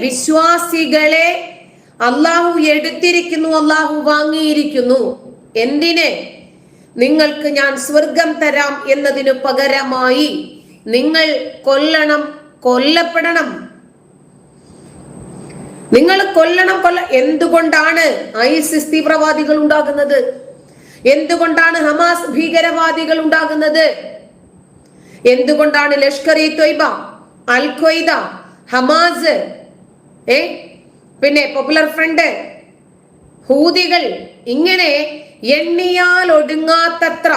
വിശ്വാസികളെ അള്ളാഹു എടുത്തിരിക്കുന്നു അള്ളാഹു വാങ്ങിയിരിക്കുന്നു. എന്തിനെ? നിങ്ങൾക്ക് ഞാൻ സ്വർഗം തരാം എന്നതിനു പകരമായി നിങ്ങൾ കൊല്ലണം കൊല്ലപ്പെടണം. നിങ്ങൾ കൊല്ലണം കൊല്ല എന്തുകൊണ്ടാണ് ഐസിസ് തീവ്രവാദികൾ ഉണ്ടാകുന്നത്? എന്തുകൊണ്ടാണ് ഹമാസ് ഭീകരവാദികൾ ഉണ്ടാകുന്നത്? എന്തുകൊണ്ടാണ് Lashkar e Taiba al Qaeda Hamas ഏ? പിന്നെ പോപ്പുലർ ഫ്രണ്ട് ഹൂതികൾ ഇങ്ങനെ എണ്ണിയാൽ ഒടുങ്ങാത്തത്ര.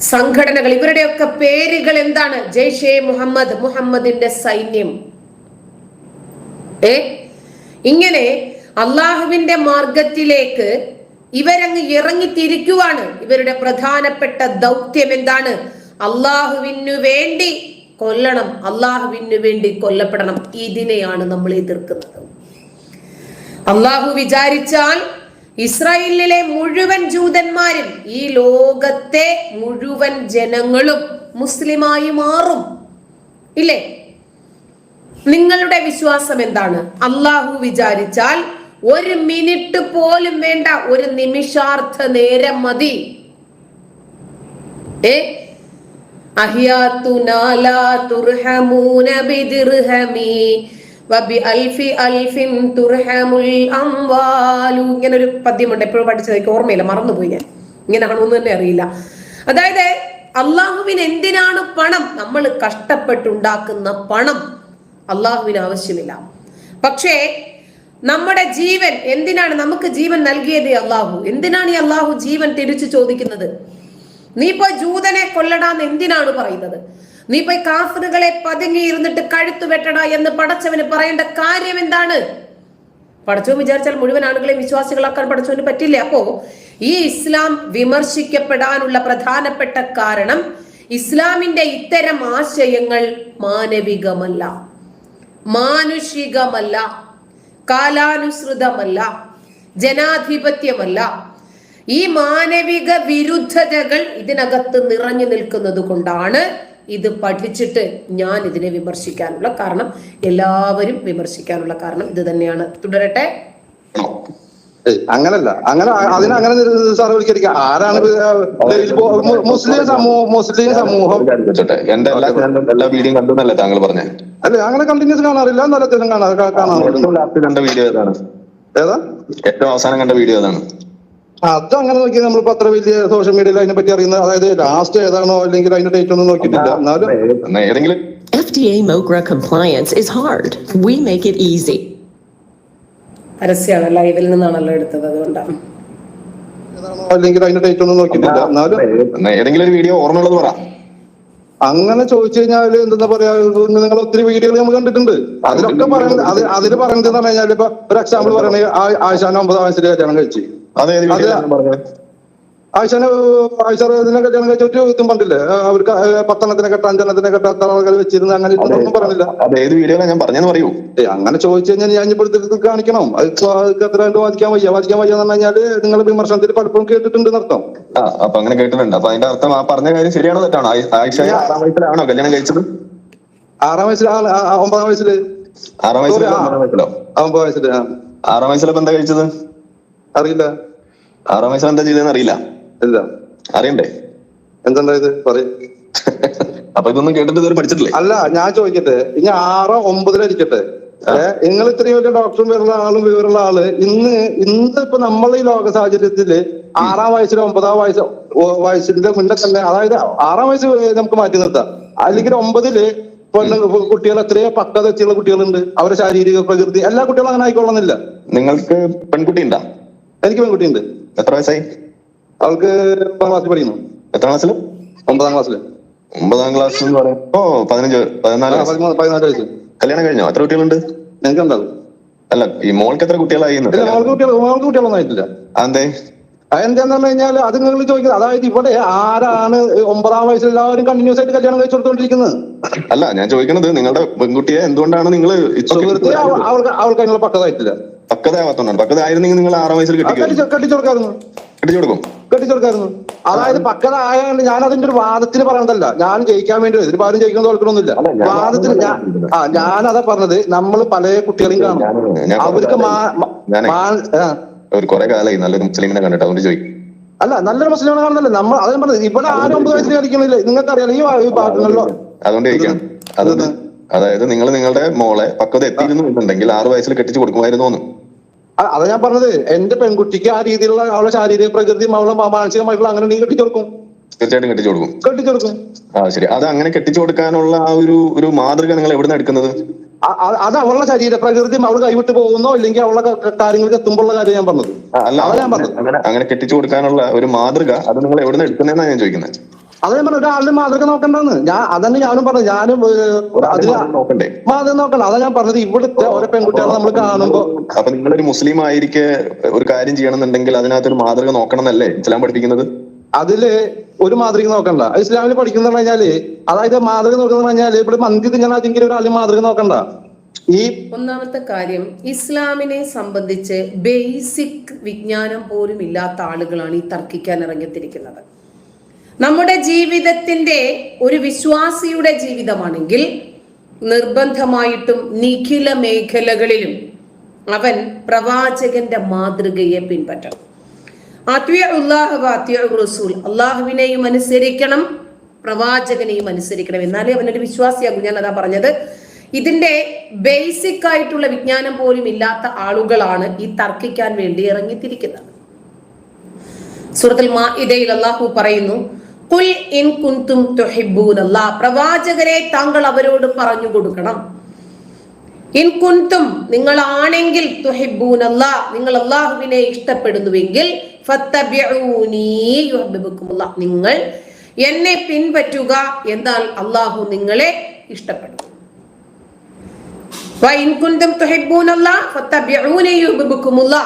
സംഘടനകൾ ഇവരുടെയൊക്കെ പേരുകൾ എന്താണ്? ജയ്ഷെ മുഹമ്മദ് മുഹമ്മദിന്റെ സൈന്യം. ഏ? ഇങ്ങനെ അള്ളാഹുവിന്റെ മാർഗത്തിലേക്ക് ഇവരങ്ങ് ഇറങ്ങിത്തിരിക്കുവാണ്. ഇവരുടെ പ്രധാനപ്പെട്ട ദൗത്യം എന്താണ്? അള്ളാഹുവിനു വേണ്ടി കൊല്ലണം. അള്ളാഹുവിന് വേണ്ടി കൊല്ലപ്പെടണം. ഇതിനെയാണ് നമ്മൾ എതിർക്കുന്നത്. അള്ളാഹു വിചാരിച്ചാൽ ഇസ്രായേലിലെ മുഴുവൻ ജൂതന്മാരും ഈ ലോകത്തെ മുഴുവൻ ജനങ്ങളും മുസ്ലിമായി മാറും. ഇല്ലേ? നിങ്ങളുടെ വിശ്വാസം എന്താണ്? അള്ളാഹു വിചാരിച്ചാൽ ഒരു മിനിറ്റ് പോലും വേണ്ട ഒരു നിമിഷാർത്ഥ നേരം മതി. ഏ? ഇങ്ങനെ ഒരു പദ്യമുണ്ട്. എപ്പോഴും പഠിച്ചത് എനിക്ക് ഓർമ്മയില്ല. മറന്നുപോയി ഞാൻ. ഇങ്ങനെ ആണോന്ന് തന്നെ അറിയില്ല. അതായത് അള്ളാഹുവിന് എന്തിനാണ് പണം? നമ്മൾ കഷ്ടപ്പെട്ടുണ്ടാക്കുന്ന പണം അള്ളാഹുവിന് ആവശ്യമില്ല. പക്ഷേ നമ്മുടെ ജീവൻ എന്തിനാണ്? നമുക്ക് ജീവൻ നൽകിയത് അള്ളാഹു. എന്തിനാണ് ഈ അള്ളാഹു ജീവൻ തിരിച്ചു ചോദിക്കുന്നത്? നീ പോയി ജൂതനെ കൊല്ലടാന്ന് എന്തിനാണ് പറയുന്നത്? നീ പോയി കാഫറുകളെ പതുങ്ങി ഇരുന്നിട്ട് കഴുത്തു വെട്ടട എന്ന് പടച്ചവന് പറയേണ്ട കാര്യം എന്താണ്? പടച്ചവൻ വിചാരിച്ചാൽ മുഴുവൻ ആളുകളെയും വിശ്വാസികളാക്കാൻ പടച്ചവന് പറ്റില്ല. അപ്പോ ഈ ഇസ്ലാം വിമർശിക്കപ്പെടാനുള്ള പ്രധാനപ്പെട്ട കാരണം ഇസ്ലാമിന്റെ ഇത്തരം ആശയങ്ങൾ മാനവികമല്ല. മാനുഷികമല്ല. കാലാനുസൃതമല്ല. ജനാധിപത്യമല്ല. ഈ മാനവിക വിരുദ്ധതകൾ ഇതിനകത്ത് നിറഞ്ഞു നിൽക്കുന്നത് കൊണ്ടാണ് ഇത് പഠിച്ചിട്ട് ഞാൻ ഇതിനെ വിമർശിക്കാനുള്ള കാരണം എല്ലാവരും വിമർശിക്കാനുള്ള കാരണം ഇത് തന്നെയാണ്. തുടരട്ടെ? അങ്ങനല്ല. അങ്ങനെ അതിന് അങ്ങനെ സർവീകരിക്കുക ആരാണ് മുസ്ലിം സമൂഹം മുസ്ലിം സമൂഹം? എന്റെ എല്ലാ എല്ലാ വീഡിയോയും കണ്ടെന്നല്ലേ താങ്കൾ പറഞ്ഞേ? അല്ല അങ്ങനെ കണ്ടിന്യൂസ് കാണാറില്ല. നല്ല ദിവസം കാണാറുണ്ട്. ഏറ്റവും ലാസ്റ്റ് കണ്ട വീഡിയോ ഏതാണ്? ഏതാ? ഏറ്റവും അവസാനം കണ്ട വീഡിയോ ഏതാണ്? അത് അങ്ങനെ നോക്കി നമ്മൾ അത്ര വലിയ സോഷ്യൽ മീഡിയയിൽ അതിനെ പറ്റി അറിയുന്ന അതായത് ലാസ്റ്റ് ഏതാണോ അല്ലെങ്കിൽ അതിന്റെ ഡേറ്റ് ഒന്നും നോക്കിയിട്ടില്ല. എന്നാലും എന്നാ ഏതെങ്കിലും? FDA MOGRA compliance is hard. We make it easy. പരസ്യമാണ് ലൈവിൽ നിന്നാണല്ലോ എടുത്തത് അതുകൊണ്ടാണ് ഏതാണോ അല്ലെങ്കിൽ അതിന്റെ ഡേറ്റ് ഒന്നും നോക്കിയിട്ടില്ല. എന്നാലും എന്നാ ഏതെങ്കിലും ഒരു വീഡിയോ ഓർമ്മയുള്ളത് പറ. അങ്ങനെ ചോദിച്ചു കഴിഞ്ഞാൽ എന്താ പറയാ നിങ്ങൾ ഒത്തിരി വീഡിയോകൾ നമ്മൾ കണ്ടിട്ടുണ്ട്. അതിലൊക്കെ പറയുന്നത് അത് അതിൽ പറയുന്നത് എന്ന് പറഞ്ഞു കഴിഞ്ഞാൽ ഇപ്പൊ ഒരു എക്സാമ്പിൾ പറയണെങ്കിൽ ആഴ്ച ഒമ്പതാം വയസ്സിൽ കല്യാണം കഴിച്ച്. ആയിഷ ഇതിനെ കല്യാണം കഴിച്ചിട്ട് ഇതും പണ്ടില്ലേ അവർക്ക് പത്തെണ്ണത്തിനെ കെട്ട അഞ്ചെണ്ണത്തിനെ കെട്ട അങ്ങനെ ഒന്നും പറഞ്ഞില്ല. ഏത് ഞാൻ പറഞ്ഞെന്ന് പറയൂ ഏ അങ്ങനെ ചോദിച്ചു കഴിഞ്ഞാൽ ഞാൻ ഇപ്പോഴത്തെ കാണിക്കണം. അത് വാദിക്കാൻ വയ്യ. വാദിക്കാൻ വയ്യ എന്ന് പറഞ്ഞു കഴിഞ്ഞാൽ നിങ്ങൾ വിമർശനത്തിൽ പലപ്പോഴും കേട്ടിട്ടുണ്ട് എന്നർത്ഥം ആ അപ്പൊ അങ്ങനെ കേട്ടിട്ടുണ്ട്. അപ്പൊ അതിന്റെ അർത്ഥം ആ പറഞ്ഞ കാര്യം ശരിയാണോ തെറ്റാണോ? ആയിഷ ആറാം വയസ്സിലാണോ കല്യാണം കഴിച്ചത്? ആറാം ആ, ഒമ്പതാം വയസ്സിൽ. ആറാം വയസ്സിലോ ഒമ്പതാം വയസ്സിൽ? ആറാം വയസ്സിലപ്പോ എന്താ കഴിച്ചത്? അറിയില്ല. ആറാം വയസ്സിൽ എന്താ ചെയ്തതെന്ന് അറിയില്ല. ഇല്ല. അറിയണ്ടേ? എന്തുണ്ടായത് പറയും. അപ്പൊ ഇതൊന്നും കേട്ടിട്ട് പഠിച്ചിട്ടില്ല പഠിച്ചിട്ടില്ലേ? അല്ല ഞാൻ ചോദിക്കട്ടെ. ഇനി ആറോ ഒമ്പതിലിരിക്കട്ടെ ഇരിക്കട്ടെ. നിങ്ങൾ ഇത്രയും വലിയ ഡോക്ടറും വിവരമുള്ള ആളും വിവരമുള്ള ആൾ ഇന്ന് ഇന്ന് ഇപ്പൊ നമ്മളെ ഈ ലോക സാഹചര്യത്തിൽ ആറാം വയസ്സിലോ ഒമ്പതാം വയസ്സ് വയസ്സിന്റെ മുന്നേ തന്നെ അതായത് ആറാം വയസ്സ് നമുക്ക് മാറ്റി നിർത്താം. അല്ലെങ്കിൽ ഒമ്പതിൽ പെണ്ണ് കുട്ടികൾ എത്രയോ പക്വത വെച്ചുള്ള കുട്ടികളുണ്ട്. അവരുടെ ശാരീരിക പ്രകൃതി എല്ലാ കുട്ടികളും അങ്ങനെ ആയിക്കൊള്ളുന്നില്ല നിങ്ങൾക്ക് പെൺകുട്ടി ഉണ്ടാ എനിക്ക് പെൺകുട്ടിയുണ്ട്. എത്ര വയസ്സായി? അവൾക്ക് ഒമ്പതാം ക്ലാസ്സിൽ പഠിക്കുന്നു. എത്ര ക്ലാസ്സിൽ ഒമ്പതാം ക്ലാസ്സിൽ ഒമ്പതാം ക്ലാസ് എന്ന് പറയുമ്പോ പതിനഞ്ച് പതിനാല് പതിനാല് വയസ്സ്. കല്യാണം കഴിഞ്ഞോ? എത്ര കുട്ടികളുണ്ട്? നിങ്ങൾക്ക് എന്താ? അല്ല ഈ മോൾക്ക് എത്ര കുട്ടികളായി മോൾക്ക് കുട്ടികൾ മോൾക്ക് കുട്ടികളൊന്നും ആയിട്ടില്ല. അതെ അതെന്താന്ന് പറഞ്ഞു കഴിഞ്ഞാൽ അത് നിങ്ങൾ ചോദിക്കുന്നത് അതായത് ഇവിടെ ആരാണ് ഒമ്പതാം വയസ്സിൽ എല്ലാവരും കണ്ടിന്യൂസ് ആയിട്ട് കല്യാണം കഴിച്ചു കൊടുത്തോണ്ടിരിക്കുന്നത്? അല്ല ഞാൻ ചോദിക്കുന്നത് നിങ്ങളുടെ പെൺകുട്ടിയെ എന്തുകൊണ്ടാണ് നിങ്ങൾ അവൾക്ക് അവൾക്ക് അതിനുള്ള പക്വതായിട്ടില്ല പക്വത പക്കത ആയിരുന്നെങ്കിൽ നിങ്ങൾ ആറാം വയസ്സിൽ അത് കെട്ടിക്കും? കെട്ടിച്ച് കെട്ടിച്ചു കൊടുക്കാറുന്നു കെട്ടിച്ചു കൊടുക്കും. അതായത് പക്കത ആയതുകൊണ്ട് ഞാൻ അതിന്റെ ഒരു വാദത്തിന് പറയണതല്ല. ഞാൻ ജയിക്കാൻ വേണ്ടി ഇതിന് പകരം ജയിക്കാൻ തോൽക്കണമെന്നില്ല വാദത്തിന് ഞാൻ ആ ഞാനതാ പറഞ്ഞത്. നമ്മൾ പല കുട്ടികളെയും കാണും. അവർക്ക്. ഒരു കുറെ കാലമായി നല്ലൊരു മുസ്ലിമിനെ കണ്ടിട്ട് അതുകൊണ്ട് ചോദിക്കും. അല്ല നല്ലൊരു മുസ്ലിം കാണുന്നില്ല നമ്മൾ അതെ പറഞ്ഞത് ഇവിടെ ആരും ഒമ്പത് വയസ്സിൽ കളിക്കണില്ല? നിങ്ങൾക്ക് അറിയാലോ ഈ ഭാഗങ്ങളിലോ. അതുകൊണ്ട് ചോദിക്കാം. അത് അതായത് നിങ്ങൾ നിങ്ങളുടെ മോളെ പക്വത എത്തിയിരുന്നു എന്നുണ്ടെങ്കിൽ ആറു വയസ്സിൽ കെട്ടിച്ചു കൊടുക്കുമായിരുന്നു എന്ന്. അതാ ഞാൻ പറഞ്ഞത്. എന്റെ പെൺകുട്ടിക്ക് ആ രീതിയിലുള്ള അവളുടെ ശാരീരിക പ്രകൃതി അവളുടെ മാനസികമായിട്ടുള്ള അങ്ങനെ നീ കെട്ടിച്ചു കൊടുക്കും. തീർച്ചയായിട്ടും കെട്ടിച്ചു കൊടുക്കും. കെട്ടിച്ചു കൊടുക്കും. ആ ശരി. അത് അങ്ങനെ കെട്ടിച്ചു കൊടുക്കാനുള്ള ആ ഒരു ഒരു മാതൃക നിങ്ങൾ എവിടെ നിന്ന് എടുക്കുന്നത് അത് അവളുടെ ശരീര പ്രകൃതിയും അവൾ കൈവിട്ട് പോകുന്നോ അല്ലെങ്കിൽ അവളുടെ കാര്യങ്ങൾക്ക് എത്തുമ്പോഴുള്ള കാര്യം ഞാൻ പറഞ്ഞത്. അല്ല ഞാൻ പറഞ്ഞത്. അങ്ങനെ കെട്ടിച്ചു കൊടുക്കാനുള്ള ഒരു മാതൃക അത് നിങ്ങൾ എവിടെ നിന്ന് എടുക്കുന്നതെന്നാണ് ഞാൻ ചോദിക്കുന്നത്. അത് ഞാൻ പറഞ്ഞു ഒരാളുടെ മാതൃക നോക്കണ്ടെന്ന്. ഞാൻ അതന്നെ ഞാനും പറഞ്ഞു ഞാനും അതിന് മാതൃക നോക്കണ്ടേ? മാതൃക നോക്കണം അതാ ഞാൻ പറഞ്ഞത് ഇവിടുത്തെ ഓരോ പെൺകുട്ടികളെ നമ്മൾ കാണുമ്പോ അപ്പൊ നിങ്ങളൊരു മുസ്ലിം ആയിരിക്കെ ഒരു കാര്യം ചെയ്യണമെന്നുണ്ടെങ്കിൽ അതിനകത്തൊരു മാതൃക നോക്കണം എന്നല്ലേ ഇസ്ലാം പഠിപ്പിക്കുന്നത്? അതിൽ ഒരു മാതൃക നോക്കണ്ട. ഇസ്ലാമിൽ പഠിക്കുന്ന പറഞ്ഞാൽ അതായത് മാതൃക നോക്കുന്ന പറഞ്ഞാൽ ഇവിടെ മന്തി തിന്നണ ആദ്യം ഒരാൾ മാതൃക നോക്കണ്ട. ഈ ഒന്നാമത്തെ കാര്യം ഇസ്ലാമിനെ സംബന്ധിച്ച് ബേസിക് വിജ്ഞാനം പോലും ഇല്ലാത്ത ആളുകളാണ് ഈ തർക്കിക്കാൻ ഇറങ്ങിത്തിരിക്കുന്നത്. നമ്മുടെ ജീവിതത്തിന്റെ ഒരു വിശ്വാസിയുടെ ജീവിതമാണെങ്കിൽ നിർബന്ധമായിട്ടും നിഖില മേഖലകളിലും അവൻ പ്രവാചകന്റെ മാതൃകയെ പിൻപറ്റണം. റസൂൽ. അള്ളാഹുവിനെയും അനുസരിക്കണം പ്രവാചകനെയും അനുസരിക്കണം. എന്നാലേ അവനൊരു വിശ്വാസിയാകും. ഞാൻ അതാ പറഞ്ഞത്. ഇതിന്റെ ബേസിക് ആയിട്ടുള്ള വിജ്ഞാനം പോലും ഇല്ലാത്ത ആളുകളാണ് ഈ തർക്കിക്കാൻ വേണ്ടി ഇറങ്ങിത്തിരിക്കുന്നത്. സുഹൃത്തിൽ മാ ഇതയിൽ അള്ളാഹു പറയുന്നു കുൽ ഇൻ കുന്തും തുഹിബ്ബൂനല്ലാ പ്രവാചകരെ താങ്കൾ അവരോട് പറഞ്ഞു കൊടുക്കണം. ഇൻ കുന്തും നിങ്ങൾ ആണെങ്കിൽ തുഹിബ്ബൂനല്ലാ നിങ്ങൾ അള്ളാഹുവിനെ ഇഷ്ടപ്പെടുന്നുവെങ്കിൽ നിങ്ങൾ എന്നെ പിൻപറ്റുക എന്നാൽ അള്ളാഹു നിങ്ങളെ ഇഷ്ടപ്പെടും വഇൻ കുന്തും യുഹബ്ബിബുക്കുമുല്ലാ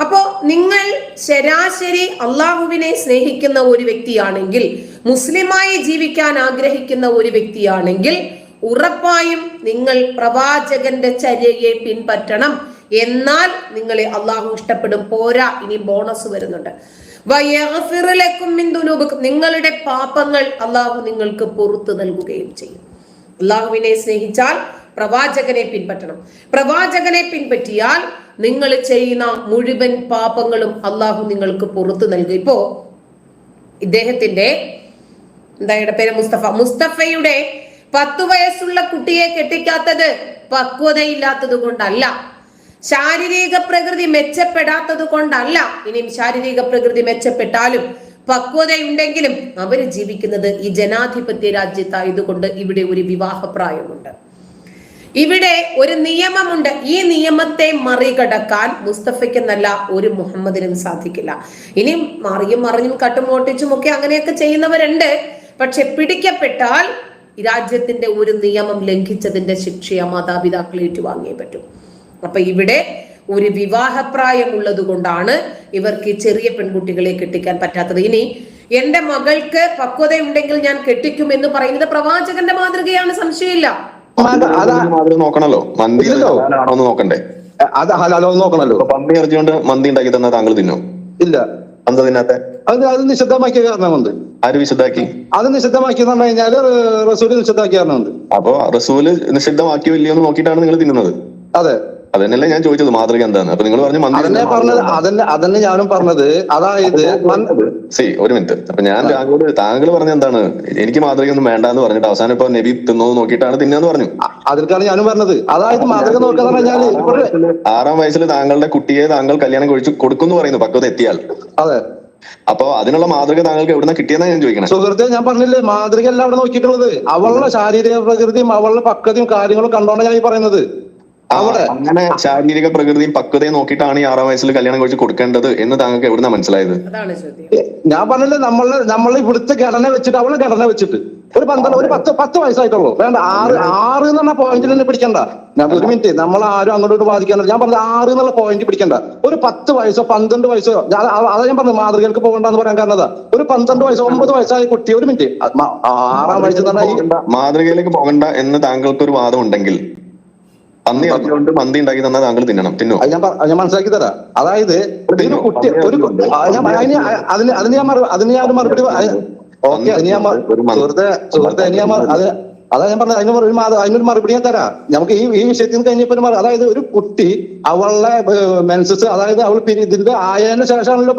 അപ്പോ നിങ്ങൾ ശരാശരി അള്ളാഹുവിനെ സ്നേഹിക്കുന്ന ഒരു വ്യക്തിയാണെങ്കിൽ മുസ്ലിമായി ജീവിക്കാൻ ആഗ്രഹിക്കുന്ന ഒരു വ്യക്തിയാണെങ്കിൽ ഉറപ്പായും നിങ്ങൾ പ്രവാചകന്റെ ചര്യയെ പിൻപറ്റണം. എന്നാൽ നിങ്ങളെ അള്ളാഹു ഇഷ്ടപ്പെടും. പോരാ ഇനി ബോണസ് വരുന്നുണ്ട്. നിങ്ങളുടെ പാപങ്ങൾ അള്ളാഹു നിങ്ങൾക്ക് പുറത്തു നൽകുകയും ചെയ്യും. അള്ളാഹുവിനെ സ്നേഹിച്ചാൽ പ്രവാചകനെ പിൻപറ്റണം. പ്രവാചകനെ പിൻപറ്റിയാൽ നിങ്ങൾ ചെയ്യുന്ന മുഴുവൻ പാപങ്ങളും അള്ളാഹു നിങ്ങൾക്ക് പുറത്തു നൽകും. ഇപ്പോ ഇദ്ദേഹത്തിന്റെ എന്താ പേര്? മുസ്തഫ. മുസ്തഫയുടെ പത്തു വയസ്സുള്ള കുട്ടിയെ കെട്ടിക്കാത്തത് പക്വതയില്ലാത്തത് കൊണ്ടല്ല. ശാരീരിക പ്രകൃതി മെച്ചപ്പെടാത്തത് കൊണ്ടല്ല. ഇനിയും ശാരീരിക പ്രകൃതി മെച്ചപ്പെട്ടാലും പക്വതയുണ്ടെങ്കിലും അവർ ജീവിക്കുന്നത് ഈ ജനാധിപത്യ രാജ്യത്തായതുകൊണ്ട് ഇവിടെ ഒരു വിവാഹപ്രായമുണ്ട്. ഇവിടെ ഒരു നിയമമുണ്ട്. ഈ നിയമത്തെ മറികടക്കാൻ മുസ്തഫയ്ക്കെന്നല്ല ഒരു മുഹമ്മദിനും സാധിക്കില്ല. ഇനി മറിയും മറിഞ്ഞും കട്ടുമോട്ടിച്ചും ഒക്കെ അങ്ങനെയൊക്കെ ചെയ്യുന്നവരുണ്ട്. പക്ഷെ പിടിക്കപ്പെട്ടാൽ രാജ്യത്തിന്റെ ഒരു നിയമം ലംഘിച്ചതിന്റെ ശിക്ഷയ മാതാപിതാക്കൾ ഏറ്റുവാങ്ങിയേ പറ്റും. അപ്പൊ ഇവിടെ ഒരു വിവാഹപ്രായം ഉള്ളത് കൊണ്ടാണ് ഇവർക്ക് ചെറിയ പെൺകുട്ടികളെ കെട്ടിക്കാൻ പറ്റാത്തത്. ഇനി എന്റെ മകൾക്ക് പക്വതയുണ്ടെങ്കിൽ ഞാൻ കെട്ടിക്കും എന്ന് പറയുന്നത് പ്രവാചകന്റെ മാതൃകയാണ് സംശയമില്ല. മാത- അതാ. മാതൃക നോക്കണല്ലോ. മന്തി. എന്ന് നോക്കണ്ടേ? അത് ഹലാലോ നോക്കണല്ലോ. പന്നി ഇറച്ചികൊണ്ട് മന്തി ഉണ്ടാക്കി തന്നാൽ താങ്കൾ തിന്നോ? ഇല്ല. എന്താ തിന്നാത്തെ? അത് അത് നിഷിദ്ധമാക്കിയ കാരണമുണ്ട്. ആര് വിശദാക്കി അത് നിഷിദ്ധമാക്കിയെന്ന് പറഞ്ഞു കഴിഞ്ഞാൽ റസൂൽ നിശബ്ദമാക്കിയ കാരണമുണ്ട്. അപ്പൊ റസൂൽ നിഷിദ്ധമാക്കിയോ ഇല്ലയോ എന്ന് നോക്കിയിട്ടാണ് നിങ്ങൾ തിന്നുന്നത്? അതെ. അതന്നെയല്ലേ ഞാൻ ചോദിച്ചത്? മാതൃക എന്താണ് അപ്പൊ നിങ്ങൾ പറഞ്ഞു അതന്നെ പറഞ്ഞത് അതന്നെ അതന്നെ ഞാനും പറഞ്ഞത്. അതായത് സി ഒരു മിനിറ്റ്. അപ്പൊ ഞാൻ താങ്കളോട് താങ്കൾ പറഞ്ഞ എന്താണ്? എനിക്ക് മാതൃകയൊന്നും വേണ്ട എന്ന് പറഞ്ഞിട്ട് അവസാനം ഇപ്പൊ നബി തിന്നോ നോക്കിയിട്ടാണ് തിന്നാന്ന് പറഞ്ഞു. അതിൽക്കാണ് ഞാനും പറഞ്ഞത്. അതായത് മാതൃക നോക്കാന്ന് പറഞ്ഞാൽ ആറാം വയസ്സിൽ താങ്കളുടെ കുട്ടിയെ താങ്കൾ കല്യാണം കഴിച്ചു കൊടുക്കുന്നു പറയുന്നു പക്വത എത്തിയാൽ. അതെ. അപ്പൊ അതിനുള്ള മാതൃക താങ്കൾക്ക് എവിടുന്ന കിട്ടിയെന്നാ ഞാൻ ചോദിക്കണം. സുഹൃത്തെ ഞാൻ പറഞ്ഞില്ലേ മാതൃകയല്ല അവിടെ നോക്കിയിട്ടുള്ളത്. അവളുടെ ശാരീരിക പ്രകൃതിയും അവളുടെ പക്വതയും കാര്യങ്ങളും കണ്ടോണ്ടാണ് ഞാൻ ഈ പറയുന്നത്. അവിടെ അങ്ങനെ ശാരീരിക പ്രകൃതിയും പക്വതയും നോക്കിയിട്ടാണ് ഈ ആറാം വയസ്സിൽ കല്യാണം കഴിച്ച് കൊടുക്കേണ്ടത് എന്ന് താങ്കൾക്ക് എവിടുന്ന മനസ്സിലായത്? അതാണ് ചോദ്യം. ഞാൻ പറഞ്ഞല്ലോ നമ്മളെ നമ്മളെ ഇവിടുത്തെ ഘടന വെച്ചിട്ട് അവളെ ഘടന വെച്ചിട്ട്. ഒരു പന്ത്രണ്ട് ഒരു പത്ത് പത്ത് വയസ്സായിട്ടുള്ളൂ. വേണ്ട ആറ് ആറ് എന്ന് പറഞ്ഞ പോയിന്റിൽ തന്നെ പിടിക്കണ്ട. ഞാൻ ഒരു മിനിറ്റ് നമ്മൾ ആരും അങ്ങോട്ട് ബാധിക്കാനില്ല. ഞാൻ പറഞ്ഞത് ആറ് എന്നുള്ള പോയിന്റ് പിടിക്കണ്ട. ഒരു പത്ത് വയസ്സോ പന്ത്രണ്ട് വയസ്സോ അതാ ഞാൻ പറഞ്ഞത് മാതൃകൾക്ക് പോകണ്ടെന്ന് പറയാൻ കാരണം അതാ. ഒരു പന്ത്രണ്ട് വയസ്സോ ഒമ്പത് വയസ്സായ കുട്ടി ഒരു മിനിറ്റ് ആറാം ഈ മാതൃകയിലേക്ക് പോകണ്ട എന്ന് താങ്കൾക്ക് ഒരു വാദം ഉണ്ടെങ്കിൽ പന്നി ഇറച്ചിക്കൊണ്ട് മന്തി ഉണ്ടാക്കി തന്നാൽ താങ്കൾ തിന്നണം. തിന്നോ? ഞാൻ ഞാൻ മനസ്സിലാക്കി തരാം. അതായത് ഒരു കുട്ടി ഒരു അതിന് അതിന് അതിന് ഞാൻ അതിന് ഞാൻ മറുപടി ഓക്കെ അതിന് ഞാൻ. സുഹൃത്തെ സുഹൃത്തെ അതിന് ഞാൻ അത് അതാ ഞാൻ പറഞ്ഞത്. അതിന് ഒരു അതിനൊരു മറുപടി ഞാൻ തരാം. നമുക്ക് ഈ ഈ വിഷയത്തിൽ കഴിഞ്ഞപ്പോൾ കഴിഞ്ഞപ്പോ അതായത് ഒരു കുട്ടി അവളുടെ മെൻസസ് അതായത് അവൾ ഇതിന്റെ ആയതിനു ശേഷമാണല്ലോ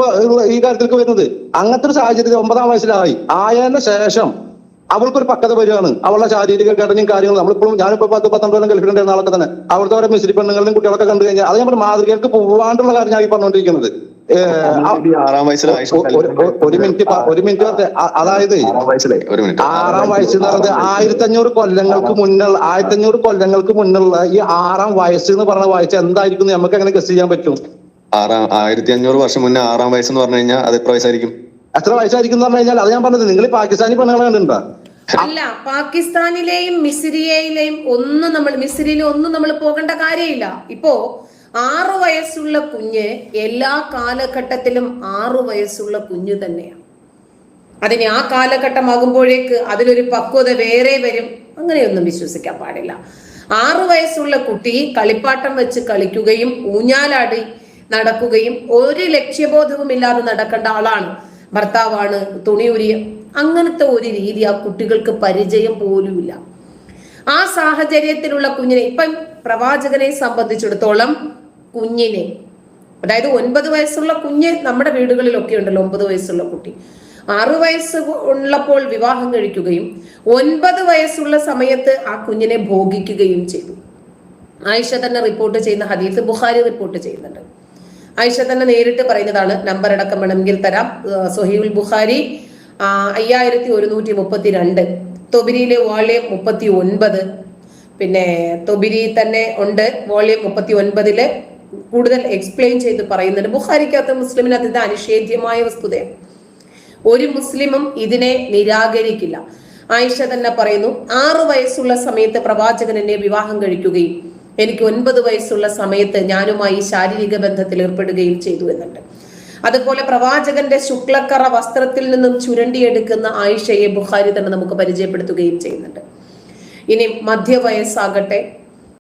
ഈ കാര്യത്തിലേക്ക് വരുന്നത്. അങ്ങനത്തെ ഒരു സാഹചര്യത്തിൽ ഒമ്പതാം വയസ്സിലായി. ആയതിനു ശേഷം അവൾക്കൊരു പക്വത വരികയാണ്. അവളുടെ ശാരീരിക ഘടനയും കാര്യങ്ങളും നമ്മളിപ്പോഴും ഞാനിപ്പോ പത്ത് പത്തൊമ്പത് ഗൾഫിലുണ്ടായിരുന്ന ആളൊക്കെ തന്നെ. അവിടുത്തെ ഓരോ മിസ്ലി പെണ്ണുങ്ങളും കുട്ടികളൊക്കെ കണ്ടു കഴിഞ്ഞാൽ അത് നമ്മൾ മാതൃകൾക്ക് പോവാണ്ടുള്ള കാര്യം ഞാൻ ഈ പറഞ്ഞുകൊണ്ടിരിക്കുന്നത്. ഒരു- മിനിറ്റ് ഒരു മിനിറ്റ് അതായത് ആറാം വയസ്സ് എന്ന് പറയുന്നത് ആയിരത്തി അഞ്ഞൂറ് കൊല്ലങ്ങൾക്ക് മുന്നുള്ള ആയിരത്തി അഞ്ഞൂറ് കൊല്ലങ്ങൾക്ക് മുന്നുള്ള ഈ ആറാം വയസ്സ് എന്ന് പറഞ്ഞ വയസ്സ് എന്തായിരിക്കും നമുക്ക് എങ്ങനെ ഗസ് ചെയ്യാൻ പറ്റും? ആറാം ആയിരത്തി അഞ്ഞൂറ് വർഷം മുന്നേ ആറാം വയസ്സ് എന്ന് പറഞ്ഞു കഴിഞ്ഞാൽ അത് എത്ര വയസ്സായിരിക്കും? എത്ര വയസ്സായിരിക്കും പറഞ്ഞു കഴിഞ്ഞാൽ അത് ഞാൻ പറഞ്ഞത് നിങ്ങൾ പാകിസ്ഥാനി പെണ്ണുങ്ങളെ കണ്ടിട്ടുണ്ടോ? അല്ല പാകിസ്ഥാനിലെയും മിസിരിയയിലെയും ഒന്നും നമ്മൾ മിസിരിയിലും ഒന്നും നമ്മൾ പോകേണ്ട കാര്യമില്ല. ഇപ്പോ ആറു വയസ്സുള്ള കുഞ്ഞ് എല്ലാ കാലഘട്ടത്തിലും ആറു വയസ്സുള്ള കുഞ്ഞ് തന്നെയാണ്. അതിന് ആ കാലഘട്ടമാകുമ്പോഴേക്ക് അതിലൊരു പക്വത വേറെ വരും. അങ്ങനെയൊന്നും വിശ്വസിക്കാൻ പാടില്ല. ആറു വയസ്സുള്ള കുട്ടി കളിപ്പാട്ടം വെച്ച് കളിക്കുകയും ഊഞ്ഞാലാടി നടക്കുകയും ഒരു ലക്ഷ്യബോധവും ഇല്ലാതെ നടക്കേണ്ട ആളാണ്. ഭർത്താവാണ് തുണി ഉരിയ അങ്ങനത്തെ ഒരു രീതി ആ കുട്ടികൾക്ക് പരിചയം പോലുമില്ല. ആ സാഹചര്യത്തിലുള്ള കുഞ്ഞിനെ ഇപ്പം പ്രവാചകനെ സംബന്ധിച്ചിടത്തോളം കുഞ്ഞിനെ അതായത് ഒൻപത് വയസ്സുള്ള കുഞ്ഞ് നമ്മുടെ വീടുകളിലൊക്കെ ഉണ്ടല്ലോ ഒമ്പത് വയസ്സുള്ള കുട്ടി. ആറു വയസ്സ് ഉള്ളപ്പോൾ വിവാഹം കഴിക്കുകയും ഒൻപത് വയസ്സുള്ള സമയത്ത് ആ കുഞ്ഞിനെ ഭോഗിക്കുകയും ചെയ്തു. ആയിഷ തന്നെ റിപ്പോർട്ട് ചെയ്യുന്ന ഹദീസ് ബുഹാരി റിപ്പോർട്ട് ചെയ്യുന്നുണ്ട്. ആയിഷ തന്നെ നേരിട്ട് പറയുന്നതാണ് നമ്പർ അടക്കം വേണമെങ്കിൽ തരാം. സൊഹീബുൽ ബുഖാരി അയ്യായിരത്തി ഒരുന്നൂറ്റി മുപ്പത്തി രണ്ട് തൊബിരിയിലെ വോളിയം മുപ്പത്തി ഒൻപത് പിന്നെ തൊബിരി തന്നെ ഉണ്ട് വോളിയം മുപ്പത്തി ഒൻപതിൽ കൂടുതൽ എക്സ്പ്ലെയിൻ ചെയ്ത് പറയുന്നുണ്ട്. ബുഖാരിക്കകത്ത് മുസ്ലിമിനകത്ത് ഇത് അനിഷേധ്യമായ വസ്തുതയാണ് ഒരു മുസ്ലിമും ഇതിനെ നിരാകരിക്കില്ല. ആയിഷ തന്നെ പറയുന്നു ആറു വയസ്സുള്ള സമയത്ത് പ്രവാചകൻ എന്നെ വിവാഹം കഴിക്കുകയും എനിക്ക് ഒൻപത് വയസ്സുള്ള സമയത്ത് ഞാനുമായി ശാരീരിക ബന്ധത്തിൽ ഏർപ്പെടുകയും ചെയ്തു എന്നുണ്ട്. അതുപോലെ പ്രവാചകന്റെ ശുക്ലക്കറ വസ്ത്രത്തിൽ നിന്നും ചുരണ്ടിയെടുക്കുന്ന ആയിഷയെ ബുഖാരി തന്നെ നമുക്ക് പരിചയപ്പെടുത്തുകയും ചെയ്യുന്നുണ്ട്. ഇനി മധ്യവയസ്സാകട്ടെ